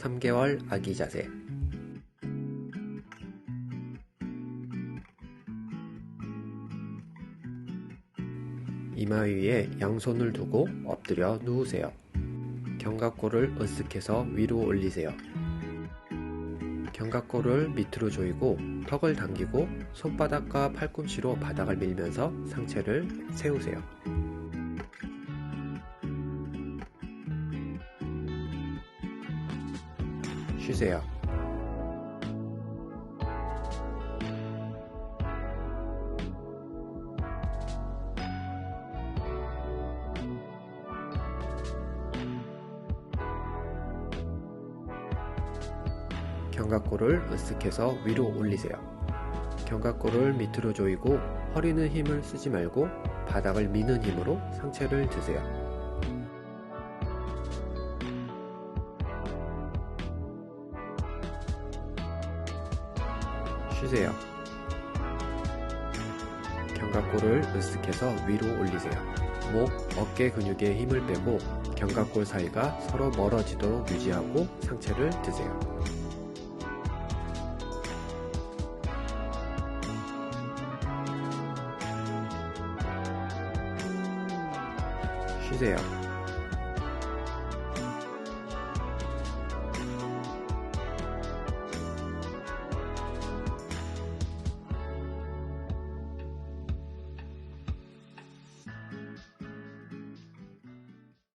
3개월 아기 자세 이마 위에 양손을 두고 엎드려 누우세요. 견갑골을 으쓱해서 위로 올리세요. 견갑골을 밑으로 조이고 턱을 당기고 손바닥과 팔꿈치로 바닥을 밀면서 상체를 세우세요. 쉬세요. 견갑골을 으쓱해서 위로 올리세요. 견갑골을 밑으로 조이고 허리는 힘을 쓰지 말고 바닥을 미는 힘으로 상체를 드세요. 쉬세요. 견갑골을 으쓱해서 위로 올리세요. 목, 어깨 근육에 힘을 빼고 견갑골 사이가 서로 멀어지도록 유지하고 상체를 드세요. 쉬세요.